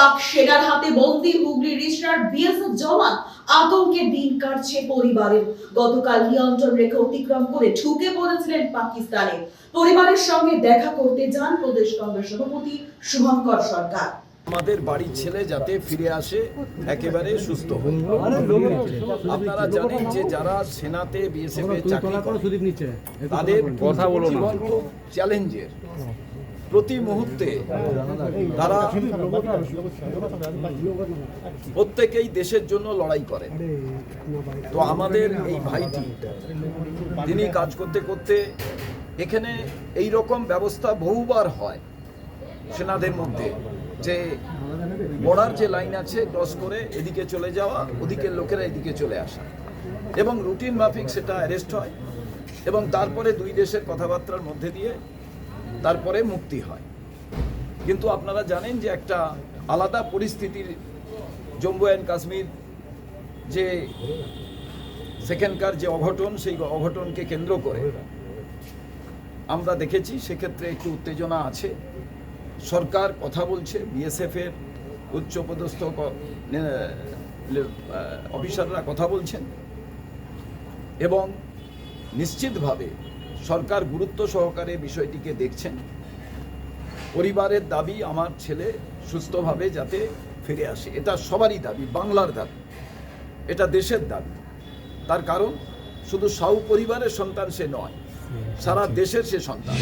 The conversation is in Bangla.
পাক সেনার হাতে বন্দি হুগলি রিসরার বিএসএফ জওয়ান আতঙ্কে দিন কাটছে পরিবারের। গতকাল নিয়ন্ত্রণ রেখা অতিক্রম করে ঢুকে পড়েছিলেন পাকিস্তানে। পরিবারের সঙ্গে দেখা করতে যান প্রদেশ কংগ্রেস সভাপতি শুভঙ্কর সরকার। আমাদের বাড়ির ছেলে যাতে ফিরে আসে একেবারে সুস্থ আপনারা জানেন যে যারা সেনাতে বিএসএফ এ চাকরি করে তাদের কথা বলুন চ্যালেঞ্জের প্রতি মুহূর্তে তারা প্রত্যেকেই দেশের জন্য লড়াই করেন তো আমাদের এই ভাইটি, তিনি কাজ করতে করতে এখানে এই রকম ব্যবস্থা বহুবার হয় সেনাদের মধ্যে যে বর্ডার যে লাইন আছে ক্রস করে এদিকে চলে যাওয়া, ওদিকের লোকেরা এদিকে চলে আসা। এবং রুটিন মাফিক সেটা অ্যারেস্ট হয় এবং তারপরে দুই দেশের কথাবার্তার মধ্যে দিয়ে তারপরে মুক্তি হয়। কিন্তু আপনারা জানেন যে একটা আলাদা পরিস্থিতির জম্মু অ্যান্ড কাশ্মীর যে সেখানকার যে অঘটন, সেই অঘটনকে কেন্দ্র করে আমরা দেখেছি, সেক্ষেত্রে একটু উত্তেজনা আছে। সরকার কথা বলছে বিএসএফ এর উচ্চপদস্থ অফিসাররা কথা বলছেন এবং নিশ্চিতভাবে সরকার গুরুত্ব সহকারে বিষয়টিকে দেখছেন। পরিবারের দাবি আমার ছেলে সুস্থভাবে যাতে ফিরে আসে। এটা সবারই দাবি, বাংলার দাবি। এটা দেশের দাবি। তার কারণ, শুধু সাউ পরিবারের সন্তান সে নয়, সারা দেশের সে সন্তান।